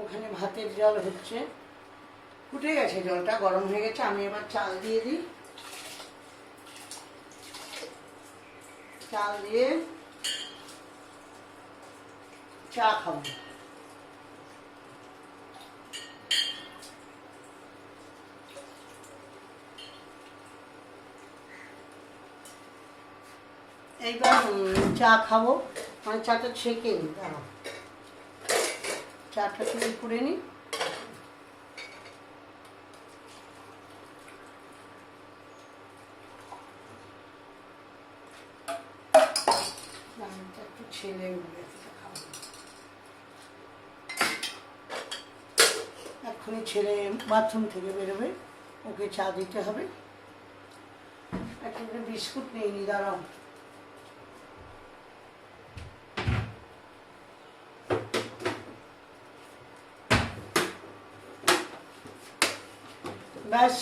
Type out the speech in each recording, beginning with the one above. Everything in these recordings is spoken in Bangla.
ওখানে ভাতের জল হচ্ছে। ফুটে গেছে জলটা, গরম হয়ে গেছে, আমি এবার চাল দিয়ে দিই। চাল দিয়ে চা খাব। এইবার চা খাব। মানে চাটা ছেঁকে নি, দাঁড়াও। চাটা তুমি করে নি। নামটা একটু ছেলে এক্ষুনি ছেলে বাথরুম থেকে বেরোবে, ওকে চা দিতে হবে। একটা বিস্কুট নিয়ে নি, দাঁড়াও। ব্যাস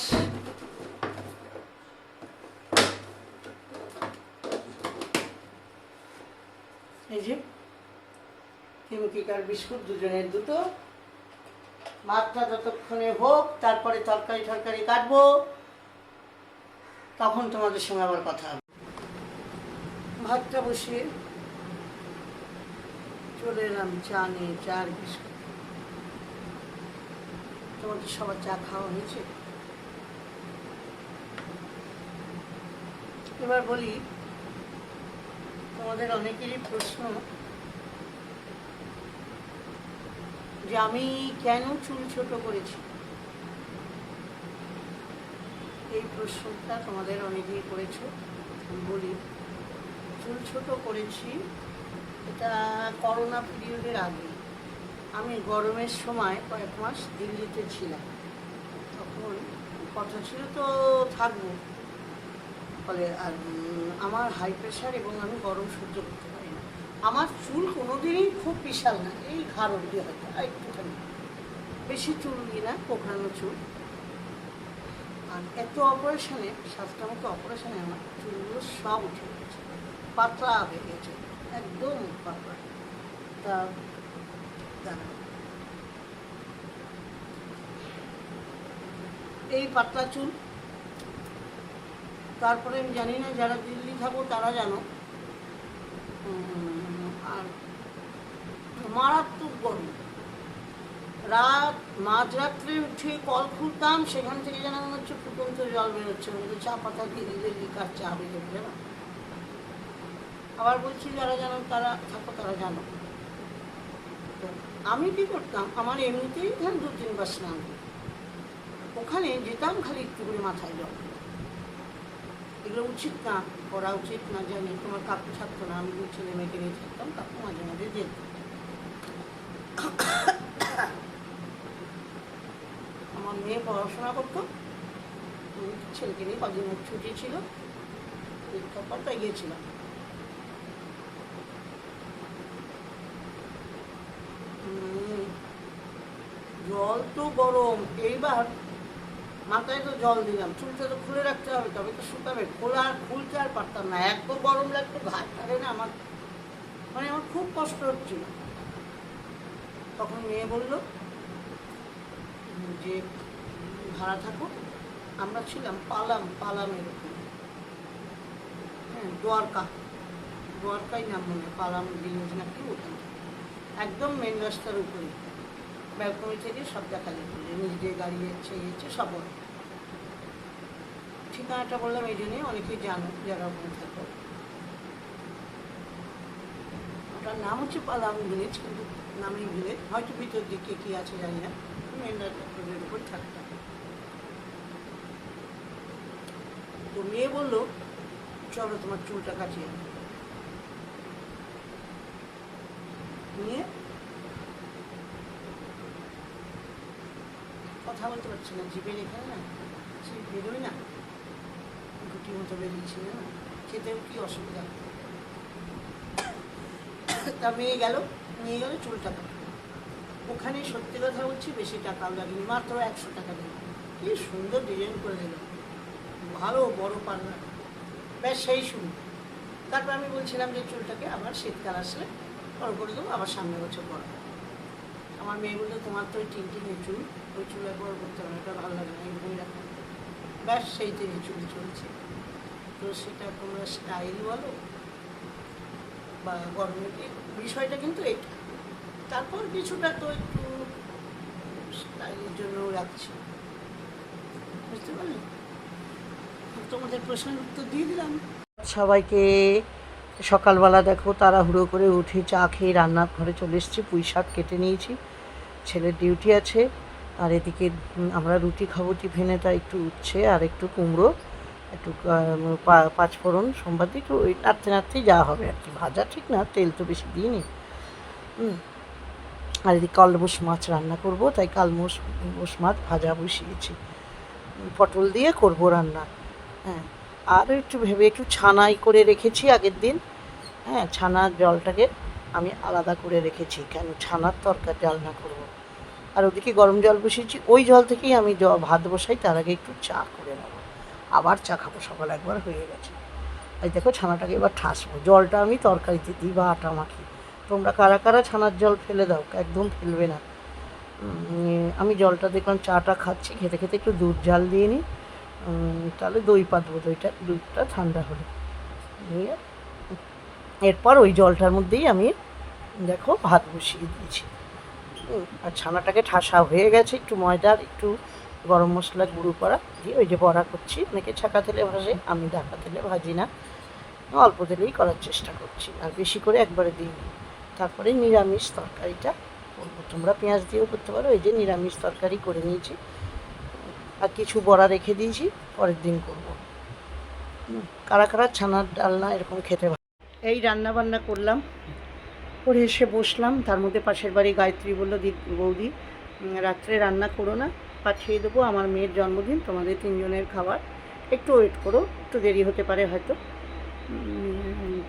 এই যে, হিমকিকার বিস্কুট দুজনের দুটো। ভাতটা যতক্ষণে হোক, তারপরে তরকারি টরকারি কাটবো। তখন তোমাদের সঙ্গে আবার কথা হবে। ভাতটা বসিয়ে চলে এলাম চা নিয়ে চা আর বিস্কুট। তোমাদের সবার চা খাওয়া হয়েছে? এবার বলি, তোমাদের অনেকেরই প্রশ্ন যে আমি কেন চুল ছোট করেছি? এই প্রশ্নটা তোমাদের অনেকেই করেছ। বলি, চুল ছোট করেছি, এটা করোনা পিরিয়ডের আগে। আমি গরমের সময় কয়েক মাস দিল্লিতে ছিলাম। তখন কথা ছিল তো থাকব। ফলে আর আমার হাই প্রেশার এবং আমি গরম সহ্য করতে পারি না। আমার চুল কোনোদিনই খুব বিশাল না, এই ঘাড় অব্দি হয়তো একটুখানি। বেশি চুল নিই না, কোকড়ানো চুল। আর এত অপারেশনে, সাতটা মতো অপারেশনে আমার চুলগুলো সব উঠে গেছে। পাতলা হয়ে গেছে, একদম পাতলা। তা এই পাতলা চুল তারপরে আমি জানি না যারা দিল্লি থাকো তারা জানো। আর মারাত্মক গরম। রাত মাঝরাত্রে উঠে কল খুলতাম, সেখান থেকে যেন মনে হচ্ছে ফুটন্ত জল বেরোচ্ছে। ওদের চা পাতা দিয়ে দিলে লিকার চা জানো? আবার বলছি, যারা জানো তারা থাকো, তারা জানো। আমি কি করতাম, আমার এমনিতেই ধর দু তিনবার স্নান। ওখানে যেতাম খালি একটু করে মাথায় জল। এগুলো উচিত না, করা উচিত না জানি তোমার কাকু থাকতো না, আমি ছেলে মেয়েকে নিয়ে থাকতাম কাকু মাঝে মাঝে যেত। আমার মেয়ে পড়াশোনা করতো ছেলেকে নিয়ে কদিন ছুটি ছিল পরীক্ষার পর তাই গিয়েছিলাম জল তো গরম, এইবার মাথায় তো জল দিলাম, চুলটা তো খুলে রাখতে হবে, তবে তো শুকাবে। খোলা আর খুলতে আর পারতাম না, এত গরম লাগতো ঘাট থাকে না আমার। মানে আমার খুব কষ্ট হচ্ছিল। তখন মেয়ে বলল, যে ভাড়া থাকো, আমরা ছিলাম পালাম পালামের হ্যাঁ দ্বারকা। দ্বারকাই নাম মনে পালাম ভিলেজ নাকি ওখানে একদম মেন রাস্তার উপরে। ব্যালকনি থেকে সব দেখা যেত যে নিচ দিয়ে গাড়ি যাচ্ছে যাচ্ছে, সব। ঠিকানাটা বললাম, এই জন্যই অনেকেই জানো, যারা ওখানে থাকো। ওটার নাম হচ্ছে পালাম ভিলেজ, কিন্তু নামেই ভিলেজ। হয়তো ভিতর দিকে কি আছে, জানি না। মেন রাস্তার উপর থাকতাম তো মেয়ে বলল, চলো তোমার চুলটা কাটিয়ে। নিয়ে কথা বলতে পারছি না, জিভে রেখে না, সে বেরোয় না। গুটি মতো বেরিয়েছিল না খেতেও কি অসুবিধা? তা মেয়ে গেল, নিয়ে গেল চুলটা কাটলো ওখানে সত্যি কথা বলছি, বেশি টাকাও লাগেনি, মাত্র একশো টাকা দিল। কি সুন্দর ডিজাইন করে দিল। ভালো, বড় পার্লার ব্যাস, সেই শুরু। তারপর আমি বলছিলাম যে চুলটাকে আবার শীতকাল আসলে বড় করে দেবো, আবার সামনে বছর বড় আমার মেয়ে বলল, তোমার তো ওই টিনটিনে চুল ওই চুল একবার করতে হবে এটা ভালো লাগে না। এরকমই রাখো ব্যাস সেই থেকে চুল চলছে। তো সেটা তোমরা স্টাইল বলো বা গরমের বিষয়টা কিন্তু এটা। তারপর কিছুটা তো একটু স্টাইলের জন্য রাখছি। বুঝতে পারলে? তোমাদের প্রশ্নের উত্তর দিয়ে দিলাম। সবাইকে সকালবেলা দেখো, তাড়াহুড়ো করে উঠে চা খেয়ে রান্নাঘরে চলে এসেছি পুঁই শাক কেটে নিয়েছি। ছেলের ডিউটি আছে, আর এদিকে আমরা রুটি খাব টিফিনে একটু উচ্ছে আর একটু কুমড়ো, একটু পাঁচফোড়ন সোমবার দিকে একটু ওই নাড়তে নাড়তেই যাওয়া হবে আর কি। ভাজা ঠিক না, তেল তো বেশি দিইনি। আর এদিকে কালবোস মাছ রান্না করব, তাই কালমোস বোস মাছ ভাজা বসিয়েছি। পটল দিয়ে করব রান্না হ্যাঁ। আর একটু ভেবে একটু ছানাই করে রেখেছি আগের দিন হ্যাঁ ছানার জলটাকে আমি আলাদা করে রেখেছি, কেন ছানার তরকার ডালনা করব। আর ওদিকে গরম জল বসিয়েছি, ওই জল থেকেই আমি ভাত বসাই, তার আগে একটু চা করে নেব। আবার চা খাব, সকাল একবার হয়ে গেছে। এই দেখো ছানাটাকে এবার ঠাসবো। জলটা আমি তরকারিতে দিই বা আটা মাখি। তোমরা কারা কারা ছানার জল ফেলে দাও, একদম ফেলবে না। আমি জলটা দেখলাম, চাটা খাচ্ছি, খেতে খেতে একটু দুধ জাল দিয়ে নিই। তাহলে দই পাতবো, দইটা, দুধটা ঠান্ডা হলে। এরপর ওই জলটার মধ্যেই আমি, দেখো ভাত বসিয়ে দিয়েছি। আর ছানাটাকে ঠাসা হয়ে গেছে, একটু ময়দার একটু গরম মশলা গুঁড়ো করা। দিয়ে ওই যে বড়া করছি, অনেকে ছাকা তেলে ভাজে, আমি ঢাকা তেলে ভাজি না। অল্প তেলেই করার চেষ্টা করছি, আর বেশি করে একবারে দিই তারপরে নিরামিষ তরকারিটা করব। তোমরা পেঁয়াজ দিয়েও করতে পারো, এই যে নিরামিষ তরকারি করে নিয়েছি। আর কিছু বড়া রেখে দিয়েছি, পরের দিন করব। কারা কারা ছানার ডালনা এরকম খেতে এই রান্না বান্না করলাম। করে এসে বসলাম। তার মধ্যে পাশের বাড়ি গায়ত্রী বলল, দি বৌদি রাত্রে রান্না করো না, পাঠিয়ে দেবো। আমার মেয়ের জন্মদিন, তোমাদের তিনজনের খাবার। একটু ওয়েট করো, একটু দেরি হতে পারে হয়তো।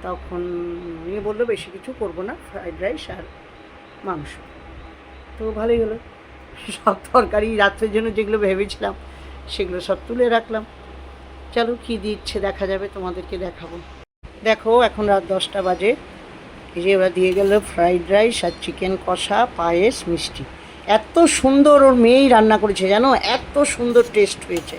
তখন মেয়ে বলল, বেশি কিছু করব না ফ্রাইড রাইস আর মাংস। তো ভালোই হলো। সব তরকারি রাত্রের জন্য যেগুলো ভেবেছিলাম, সেগুলো সব তুলে রাখলাম। চলো, কী দিচ্ছে দেখা যাবে, তোমাদেরকে দেখাবো। দেখো, এখন রাত দশটা বাজে। এই যে এবার দিয়ে গেল ফ্রাইড রাইস আর চিকেন কষা, পায়েস, মিষ্টি। এত সুন্দর ওর মেয়েই রান্না করেছে জানো? এত সুন্দর টেস্ট হয়েছে।